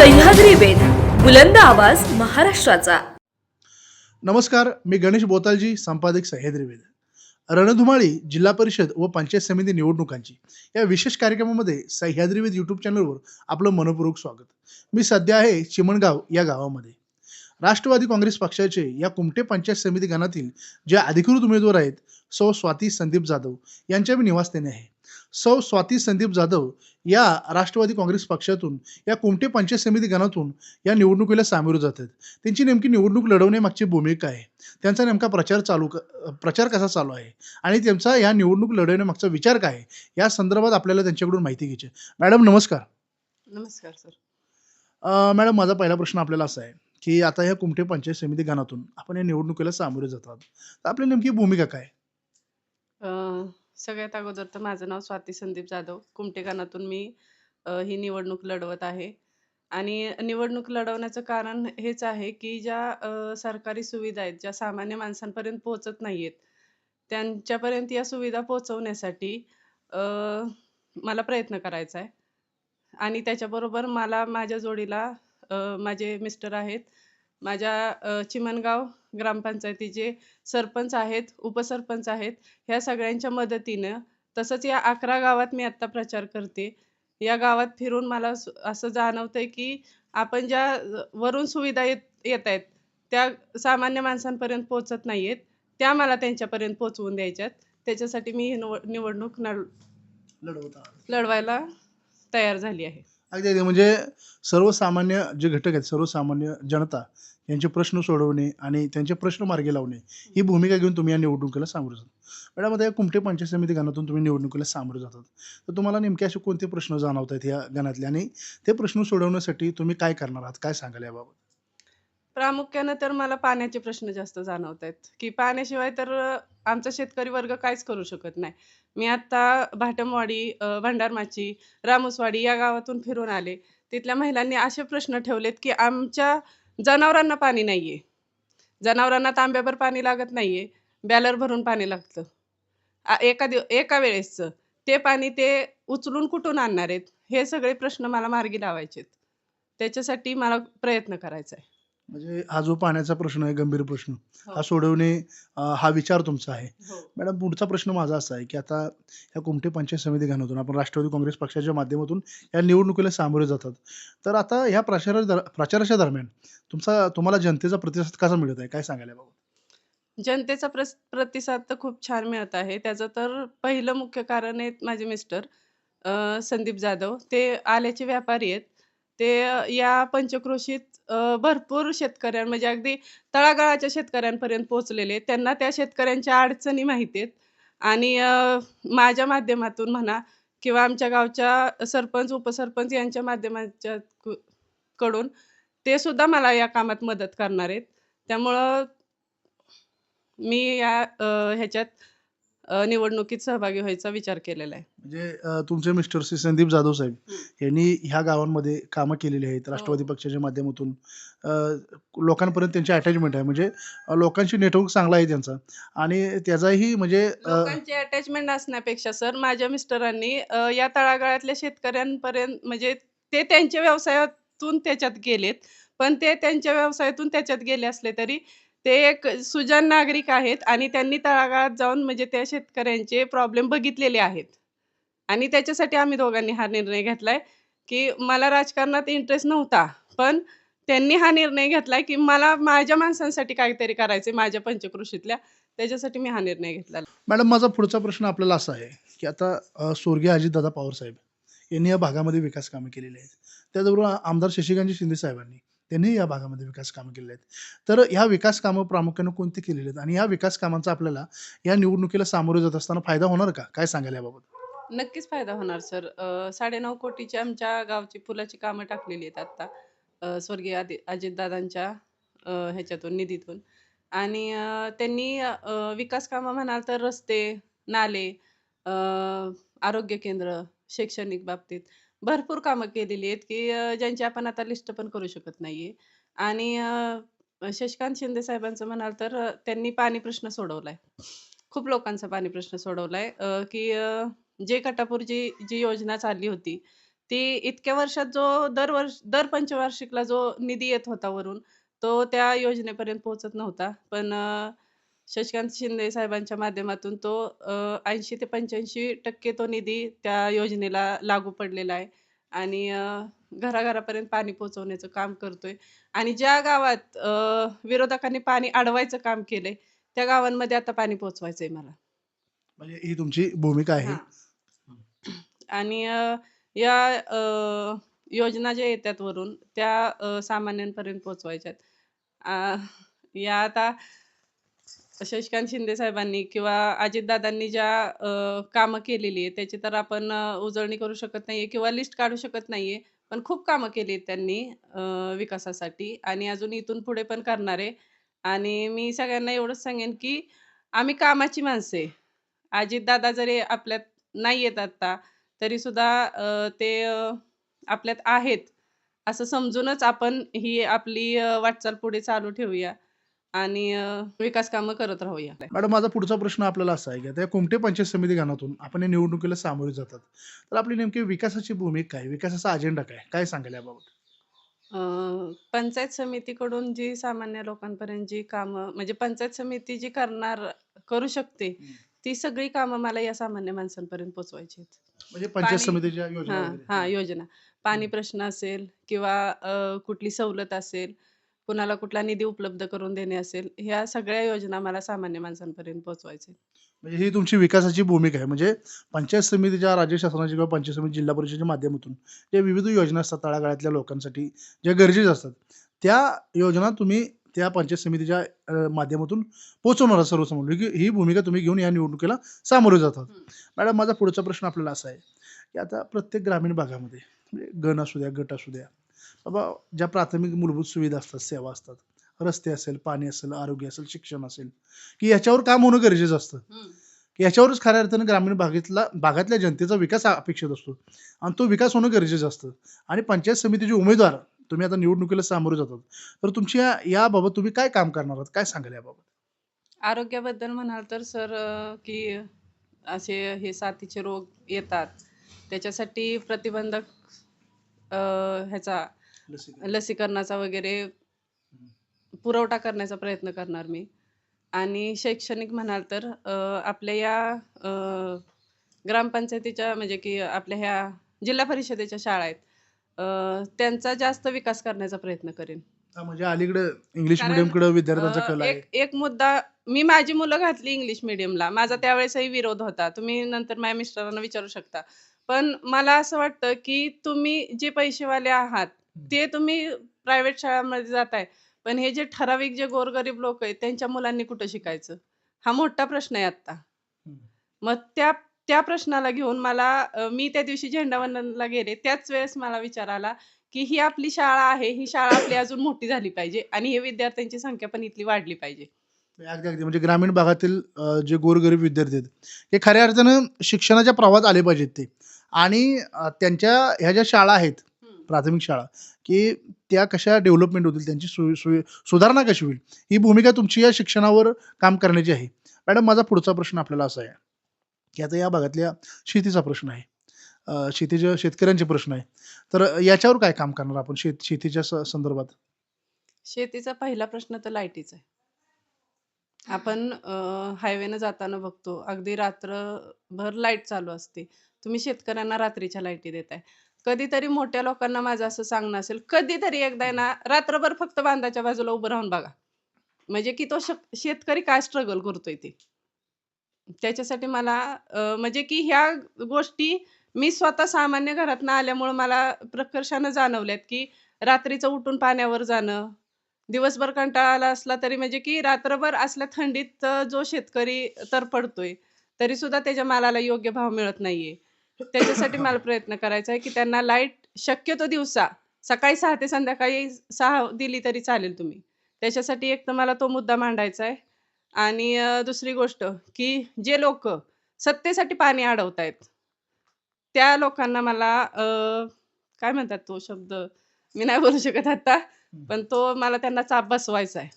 सह्याद्री वेद बुलंद आवाज महाराष्ट्राचा. नमस्कार मी गणेश बोतालजी संपादक सह्याद्री वेद रणधुमाळी जिल्हा परिषद व पंचायत समिती निवडणुकांची या विशेष कार्यक्रमामध्ये सह्याद्री वेद यूट्यूब चॅनलवर आपलं मनपूर्वक स्वागत. मी सध्या आहे चिमणगाव या गावामध्ये. राष्ट्रवादी काँग्रेस पक्षाचे या कुमटे पंचायत समिती गणातील जे अधिकृत उमेदवार आहेत सौ स्वाती संदीप जाधव यांच्या मी निवासस्थानी आहे. सौ स्वाती संदीप जाधव या राष्ट्रवादी काँग्रेस पक्षातून या कुमटे पंचायत समिती गणातून या निवडणुकीला सामोरे जातात त्यांची नेमकी निवडणूक लढवण्यामागची भूमिका आहे. त्यांचा नेमका प्रचार चालू प्रचार कसा चालू आहे? आणि त्यांचा या निवडणूक लढवण्यामागचा विचार काय आहे? या संदर्भात आपल्याला त्यांच्याकडून माहिती घ्यायची. मॅडम नमस्कार. नमस्कार सर. मॅडम माझा पहिला प्रश्न आपल्याला असा आहे की आता या कुमठे पंचायत समिती गणातून आपण या निवडणुकीला सामोरे जातात. तर आपली नेमकी भूमिका काय सगळ्यात अगोदर तर माझं नाव स्वाती संदीप जाधव. कुमटेगानातून मी ही निवडणूक लढवत आहे. आणि निवडणूक लढवण्याचं कारण हेच आहे की ज्या सरकारी सुविधा आहेत ज्या सामान्य माणसांपर्यंत पोहोचत आहेत त्यांच्यापर्यंत या सुविधा पोहोचवण्यासाठी मला प्रयत्न करायचा आहे. आणि त्याच्याबरोबर मला माझ्या जोडीला माझे मिस्टर आहेत. माझ्या चिमणगाव ग्रामपंचायतीचे सरपंच आहेत उपसरपंच आहेत ह्या सगळ्यांच्या मदतीनं तसंच या अकरा गावात मी आत्ता प्रचार करते. या गावात फिरून मला असं जाणवतंय की आपण ज्या वरून सुविधा येत येत आहेत त्या सामान्य माणसांपर्यंत पोहोचत नाहीयेत त्या मला त्यांच्यापर्यंत पोहोचवून द्यायच्यात. त्याच्यासाठी मी ही निवड निवडणूक लढवायला तयार झाली आहे. अगदी. म्हणजे सर्वसामान्य जे घटक आहेत सर्वसामान्य जनता यांचे प्रश्न सोडवणे आणि त्यांचे प्रश्न मार्गी लावणे ही भूमिका घेऊन तुम्ही या निवडणुकीला सामोरे जातात मॅडम आता या कुमटे पंचायत समिती गणातून तुम्ही निवडणुकीला सामोरे जातात. तर तुम्हाला नेमके असे कोणते प्रश्न जाणवत आहेत या गणातले? आणि ते प्रश्न सोडवण्यासाठी तुम्ही काय करणार आहात? काय सांगाल याबाबत? प्रामुख्यानं तर मला पाण्याचे प्रश्न जास्त जाणवत आहेत की पाण्याशिवाय तर आमचा शेतकरी वर्ग काहीच करू शकत नाही. मी आता भाटमवाडी भंडारमाची रामोसवाडी या गावातून फिरून आले. तिथल्या महिलांनी असे प्रश्न ठेवलेत की आमच्या जनावरांना पाणी नाहीये. जनावरांना तांब्याभर पाणी लागत नाहीये. बॅलर भरून पाणी लागतं. एका दिव एका वेळेसचं. ते पाणी ते उचलून कुठून आणणार आहेत? हे सगळे प्रश्न मला मार्गी लावायचे त्याच्यासाठी मला प्रयत्न करायचा आहे म्हणजे हा जो पाण्याचा प्रश्न आहे गंभीर प्रश्न हो. हा सोडवणे हा विचार तुमचा आहे. हो. मॅडम पुढचा प्रश्न माझा असा आहे की आता या कुमठे पंचायत समिती गणातून आपण राष्ट्रवादी काँग्रेस पक्षाच्या माध्यमातून या निवडणुकीला सामोरे जातात. तर आता या प्रचारा प्रचाराच्या दरम्यान तुमचा तुम्हाला जनतेचा प्रतिसाद कसा मिळत आहे? काय सांगायला बाबा जनतेचा प्रतिसाद तर खूप छान मिळत आहे. त्याचं तर पहिलं मुख्य कारण आहे माझे मिस्टर संदीप जाधव. ते आल्याचे व्यापारी आहेत. ते या पंचक्रोशीत भरपूर शेतकऱ्यां म्हणजे अगदी तळागाळाच्या शेतकऱ्यांपर्यंत पोहोचलेले. त्यांना त्या शेतकऱ्यांच्या अडचणी माहिती आहेत. आणि माझ्या माध्यमातून म्हणा किंवा आमच्या गावच्या सरपंच उपसरपंच यांच्या माध्यमाच्या कडून ते सुद्धा मला या कामात मदत करणार आहेत. त्यामुळं मी या ह्याच्यात निवडणुकीत सहभागी व्हायचा विचार केलेला आहे. म्हणजे तुमचे मिस्टर श्री संदीप जाधव साहेब यांनी ह्या गावांमध्ये कामं केलेली आहेत राष्ट्रवादी पक्षाच्या माध्यमातून. लोकांपर्यंत त्यांची अटॅचमेंट आहे. म्हणजे लोकांशी नेटवर्क चांगला आहे त्यांचा. आणि त्याचाही म्हणजे लोकांची अटॅचमेंट असण्यापेक्षा सर माझ्या मिस्टरांनी या तळागाळातल्या शेतकऱ्यांपर्यंत म्हणजे ते त्यांच्या व्यवसायातून त्याच्यात गेलेत. पण ते त्यांच्या व्यवसायातून त्याच्यात गेले असले तरी ते एक सुजाण नागरिक आहेत आणि त्यांनी तळागाळात जाऊन म्हणजे त्या शेतकऱ्यांचे प्रॉब्लेम बघितलेले आहेत. आणि त्याच्यासाठी आम्ही दोघांनी हा निर्णय घेतलाय की मला राजकारणात इंटरेस्ट नव्हता पण त्यांनी हा निर्णय घेतलाय की मला माझ्या माणसांसाठी काहीतरी करायचंय माझ्या पंचकृषीतल्या त्याच्यासाठी मी हा निर्णय घेतला. मॅडम माझा पुढचा प्रश्न आपल्याला असा आहे की आता स्वर्गीय अजितदादा पवार साहेब यांनी या भागामध्ये विकास कामे केलेली आहेत. त्याचबरोबर आमदार शशिकांत शिंदे साहेबांनी त्यांनी या भागामध्ये विकास कामं केलेली आहेत. तर ह्या विकास कामं प्रामुख्याने कोणती केलेली आहेत? आणि या विकास कामांचा आपल्याला या निवडणुकीला सामोरे जात असताना फायदा होणार का? काय सांगाल याबाबत? नक्कीच फायदा होणार सर. साडेनऊ कोटीची आमच्या गावची पुलाची कामं टाकलेली आहेत आत्ता स्वर्गीय आदि अजितदादांच्या ह्याच्यातून निधीतून. आणि त्यांनी विकास कामं म्हणाल तर रस्ते नाले आरोग्य केंद्र शैक्षणिक बाबतीत. भरपूर कामं केलेली आहेत की अ, ज्यांची आपण आता लिस्ट पण करू शकत नाहीये आणि अ, शशिकांत शिंदे साहेबांचं म्हणाल तर अ, त्यांनी पाणी प्रश्न सोडवलाय खूप लोकांचा पाणी प्रश्न सोडवलाय अ, की अ, जे कटापूरची जी योजना चालली होती ती इतक्या वर्षात जो दरवर्ष दर पंचवार्षिकला जो निधी येत होता वरून, तो त्या योजनेपर्यंत पोहोचत नव्हता. पण अ, शशिकांत शिंदे साहेबांच्या माध्यमातून तो 80% ते 85% तो निधी त्या योजनेला लागू पडलेला आहे आणि घराघरापर्यंत पाणी पोहोचवण्याचं काम करतोय आणि ज्या गावात विरोधकांनी पाणी अडवायचं काम केलंय, त्या गावांमध्ये आता पाणी पोहोचवायचंय मला. म्हणजे ही तुमची भूमिका आहे. हां. आणि या अ, योजना ज्या येतात वरून त्या सामान्यांपर्यंत पोहोचवायच्यात. अ, या आता शशिकांत शिंदे साहेबांनी किंवा अजितदादांनी ज्या कामं केलेली आहे त्याची तर आपण उजळणी करू शकत नाहीये किंवा लिस्ट काढू शकत नाहीये. पण खूप कामं केली आहेत त्यांनी विकासासाठी आणि अजून इथून पुढे पण करणार आहे. आणि मी सगळ्यांना एवढंच सांगेन, की आम्ही कामाची माणसं आहे. अजितदादा जरी आपल्यात नाही येत आता, तरीसुद्धा ते आपल्यात आहेत, असं समजूनच आपण ही आपली वाटचाल पुढे चालू ठेवूया आणि अ, विकास कामं करत राहूया. मॅडम माझा पुढचा प्रश्न आपल्याला असा आहे की आता या कुमठे पंचायत समिती गणातून आपण या निवडणुकीला सामोरे जातात. तर आपली नेमकी विकासाची भूमिका काय? विकासाचा अजेंडा काय? काय सांगाल याबाबत? अ, पंचायत समितीकडून जी सामान्य लोकांपर्यंत जी कामं म्हणजे पंचायत समिती जी करणार करू शकते. ती सगळी कामं मला या सामान्य माणसांपर्यंत पोहोचवायची आहेत. म्हणजे पंचायत पाणी समितीच्या योजना हां, वगैरे. हां, हां. योजना. पाणी. प्रश्न असेल किंवा अ, कुठली सवलत असेल, कुणाला कुठला निधी उपलब्ध करून देणे असेल, ह्या सगळ्या योजना मला सामान्य माणसांपर्यंत पोहोचवायच्या म्हणजे ही तुमची विकासाची भूमिका आहे. म्हणजे पंचायत समितीच्या, राज्य शासनाची किंवा पंचायत समिती, जिल्हा परिषदेच्या माध्यमातून जे विविध योजना असतात तळागाळातल्या लोकांसाठी, ज्या गरजेच्या असतात, त्या योजना तुम्ही त्या पंचायत समितीच्या माध्यमातून पोहोचवणार सर्वसमोर ही ही भूमिका तुम्ही घेऊन या निवडणुकीला सामोरे जातात. मॅडम माझा पुढचा प्रश्न आपल्याला असा आहे, की आता प्रत्येक ग्रामीण भागामध्ये म्हणजे गण असू द्या, गट असू द्या, ज्या प्राथमिक मूलभूत सुविधा असतात, सेवा असतात, रस्ते असेल, पाणी असेल, आरोग्य असेल, शिक्षण असेल, की याच्यावर काम होणं गरजेचं असतं. की याच्यावरच खऱ्या अर्थानं ग्रामीण भागातला भागातल्या जनतेचा विकास अपेक्षित असतो. आणि तो विकास होणं गरजेचं असतं. आणि पंचायत समितीचे उमेदवार तुम्ही आता निवडणुकीला सामोरे जातात. तर तुमच्या याबाबत तुम्ही काय काम करणार आहात? काय सांगाल याबाबत? आरोग्याबद्दल म्हणाल तर सर की असे हे साथीचे रोग येतात. त्याच्यासाठी प्रतिबंधक अ, लसीकरणाचा वगैरे पुरवठा करण्याचा प्रयत्न करणार मी. आणि शैक्षणिक म्हणाल तर आपल्या या ग्रामपंचायतीच्या म्हणजे की आपल्या ह्या जिल्हा परिषदेच्या शाळा आहेत. त्यांचा जास्त विकास करण्याचा प्रयत्न करेन. म्हणजे अलीकडे इंग्लिश मिडियमकडे विद्यार्थ्यांचा कल एक एक मुद्दा मी माझी मुलं घातली इंग्लिश मीडियमला. माझा त्यावेळेसही विरोध होता. तुम्ही नंतर माझ्या मिस्टरांना विचारू शकता. पण मला असं वाटतं, की तुम्ही जे पैसेवाले आहात, ते तुम्ही प्रायव्हेट शाळांमध्ये जाताय. पण हे जे ठराविक जे गोरगरीब लोक आहेत, त्यांच्या मुलांनी कुठं शिकायचं? हा मोठा प्रश्न आहे आत्ता. हं. मग त्या त्या प्रश्नाला घेऊन मला मी त्या दिवशी झेंडावंदनला गेले. त्याच वेळेस मला विचार आला, की ही आपली शाळा आहे. ही शाळा आपली अजून मोठी झाली पाहिजे आणि हे विद्यार्थ्यांची संख्या पण इथली वाढली पाहिजे. अगदी अगदी म्हणजे ग्रामीण भागातील जे गोरगरीब विद्यार्थी आहेत हे खऱ्या अर्थानं शिक्षणाच्या प्रवाहात आले पाहिजेत ते आणि त्यांच्या ह्या ज्या शाळा आहेत. प्राथमिक शाळा की त्या कशा डेव्हलपमेंट होतील त्यांची सु सु सुधारणा कशी होईल ही भूमिका तुमची या शिक्षणावर काम करण्याची आहे मॅडम माझा पुढचा प्रश्न आपल्याला असा आहे की आता या भागातल्या शेतीचा प्रश्न आहे शेतीच्या शेतकऱ्यांचे प्रश्न आहे तर याच्यावर काय काम करणार आपण शेत शेतीच्या स- संदर्भात शेतीचा पहिला प्रश्न तर लाईटीचा आहे. आपण हायवेनं जाताना बघतो अगदी रात्रभर लाइट चालू असते. तुम्ही शेतकऱ्यांना रात्रीच्या लाईटी देताय. कधीतरी मोठ्या लोकांना माझं असं सांगणं असेल, कधीतरी एकदा ना रात्रभर फक्त बांधाच्या बाजूला उभं राहून बघा. म्हणजे की तो शेतकरी काय स्ट्रगल करतोय ते. त्याच्यासाठी मला म्हणजे की ह्या गोष्टी मी स्वतः सामान्य घरातनं आल्यामुळे मला प्रकर्षानं जाणवल्यात, की रात्रीचं उठून पाण्यावर जाणं, दिवसभर कंटाळा आला असला तरी म्हणजे की रात्रभर असल्या थंडीत जो शेतकरी तर पडतोय तरी सुद्धा त्याच्या मालाला योग्य भाव मिळत नाहीये. त्याच्यासाठी मला प्रयत्न करायचा आहे, की त्यांना लाइट शक्यतो दिवसा सकाळी 6 ते संध्याकाळी 6 दिली तरी चालेल तुम्ही. त्याच्यासाठी एक तर मला तो मुद्दा मांडायचा आहे आणि दुसरी गोष्ट, की जे लोकं सत्तेसाठी पाणी अडवतायत, त्या लोकांना मला काय म्हणतात तो शब्द? मी नाही बोलू शकत आता. पण तो मला त्यांना चाप बसवायचा आहे,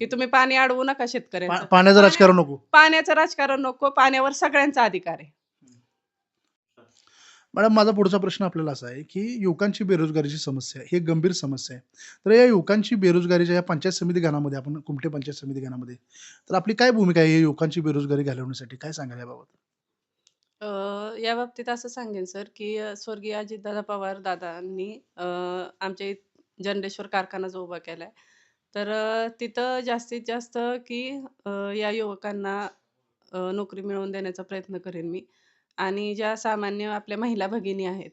की तुम्ही पाणी अडवू नका शेतकऱ्यांचं. पाण्याचं राजकारण नको पाण्याचं राजकारण नको. पाण्यावर सगळ्यांचा अधिकार आहे. मॅडम माझा पुढचा प्रश्न आपल्याला असा आहे की युवकांची बेरोजगारीची समस्या आहे, ही एक गंभीर समस्या आहे. तर या युवकांची बेरोजगारीच्या या पंचायत समिती गानामध्ये आपण कुमटे पंचायत समिती गानामध्ये तर आपली काय भूमिका आहे युवकांची बेरोजगारी घालवण्यासाठी? काय सांगाल याबाबत? या बाबतीत असं सांगेन सर, की स्वर्गीय अजितदादा पवार दादांनी आमच्या इथ जनरेश्वर कारखाना जो उभा केलाय, तर तिथं जास्तीत जास्त की या युवकांना नोकरी मिळवून देण्याचा प्रयत्न करेन मी. आणि ज्या सामान्य आपल्या महिला भगिनी आहेत,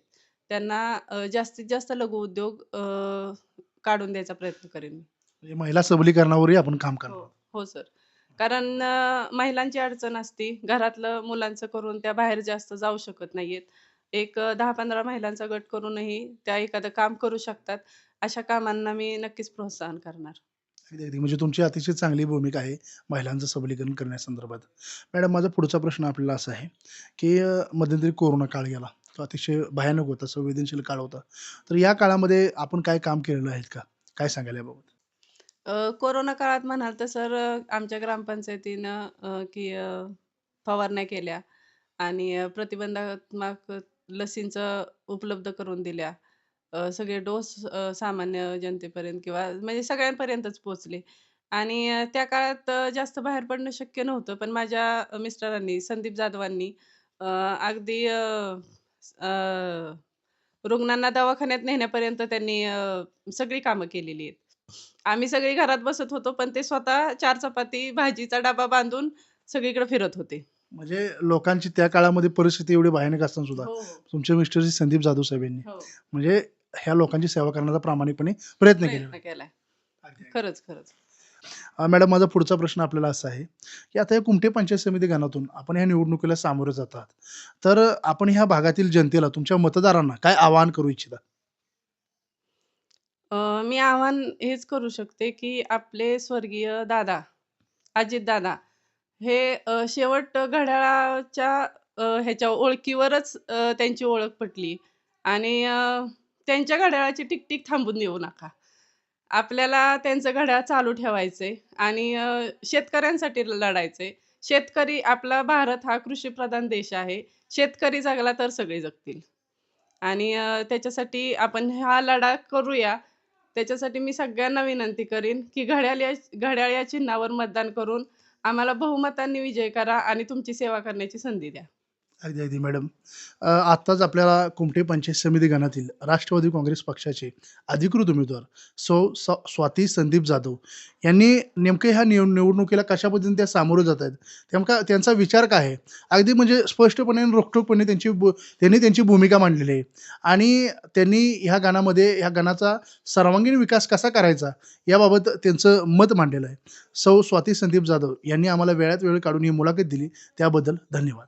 त्यांना अ, जास्तीत जास्त लघुउद्योग अ, काढून द्यायचा प्रयत्न करेन मी. म्हणजे महिला सबलीकरणावरही आपण काम करणार हो, आहोत. हो सर. कारण अ, महिलांची अडचण असती. घरातलं मुलांचं करून त्या बाहेर जास्त जाऊ शकत नाहीयेत. एक अ, 10-15 महिलांचा गट करूनही त्या एखादं काम करू शकतात. अशा कामांना मी नक्कीच प्रोत्साहन करणार. अगदी, अगदी. म्हणजे तुमची अतिशय चांगली भूमिका आहे महिलांचं सबलीकरण करण्यासंदर्भात. मॅडम माझा पुढचा प्रश्न आपल्याला असा आहे, की मध्यंतरी कोरोना काळ गेला. तो अतिशय भयानक होता, संवेदनशील काळ होता. तर या काळामध्ये आपण काय काम केलेलं आहे का? काय सांगायला याबाबत? कोरोना काळात म्हणाल तर सर आमच्या ग्रामपंचायतीनं की फवारण्या केल्या आणि प्रतिबंधात्मक लसींचं उपलब्ध करून दिल्या. अ, सगळे डोस अ, सामान्य जनतेपर्यंत किंवा म्हणजे सगळ्यांपर्यंतच पोहोचले आणि अ, त्या काळात अ, जास्त बाहेर पडणं शक्य नव्हतं. पण माझ्या मिस्टरांनी, संदीप जाधवांनी अ, अगदी अ, अ, रुग्णांना दवाखान्यात नेण्यापर्यंत त्यांनी अ, सगळी कामं केलेली आहेत. आम्ही सगळे घरात बसत होतो, पण ते स्वतः 4 चपाती, भाजीचा डबा बांधून सगळीकडे फिरत होते. म्हणजे लोकांची त्या काळामध्ये परिस्थिती एवढी भयानक असताना सुद्धा हो, हो. तुमचे मिस्टर श्री संदीप जाधव साहेब यांनी हो. म्हणजे ह्या लोकांची सेवा करण्याचा प्रामाणिकपणे प्रयत्न. केलाय. अगदी. खरंच, खरंच. अ, मॅडम माझा पुढचा प्रश्न आपल्याला असा आहे, की आता या कुमठे पंचायत समिती गणातून आपण ह्या निवडणुकीला सामोरे जात आहात. तर आपण ह्या भागातील जनतेला, तुमच्या मतदारांना काय आवाहन करू इच्छिता? अ, मी आव्हान हेच करू शकते, की आपले स्वर्गीय दादा, अजितदादा हे अ, शेवट घड्याळाच्या अ, ह्याच्या ओळखीवरच अ, त्यांची ओळख पटली आणि अ, त्यांच्या घड्याळाची टिकटिक थांबून देऊ नका. आपल्याला त्यांचं घड्याळ चालू ठेवायचे आणि शेतकऱ्यांसाठी लढायचे शेतकरी आपला भारत हा कृषीप्रधान देश आहे. शेतकरी जगला तर सगळे जगतील आणि त्याच्यासाठी आपण हा लढा करूया. त्याच्यासाठी मी सगळ्यांना विनंती करीन, की घड्याळ या घड्याळ या चिन्हावर मतदान करून आम्हाला बहुमतांनी विजय करा आणि तुमची सेवा करण्याची संधी द्या. अगदी, अगदी मॅडम. आत्ताच आपल्याला कुमटे पंचायत समिती गणातील राष्ट्रवादी काँग्रेस पक्षाचे अधिकृत उमेदवार सौ स स्वाती संदीप जाधव यांनी नेमके ह्या निव निवडणुकीला कशा पद्धतीने त्या सामोरे जात आहेत, नेमका त्यांचा विचार काय आहे? अगदी म्हणजे स्पष्टपणे आणि रोखठोकपणे त्यांची भू त्यांनी त्यांची भूमिका मांडलेली आहे आणि त्यांनी ह्या गाण्यामध्ये ह्या गाण्याचा सर्वांगीण विकास कसा करायचा याबाबत त्यांचं मत मांडलेलं आहे. सौ स्वाती संदीप जाधव यांनी आम्हाला वेळात वेळ काढून ही मुलाखत दिली त्याबद्दल धन्यवाद.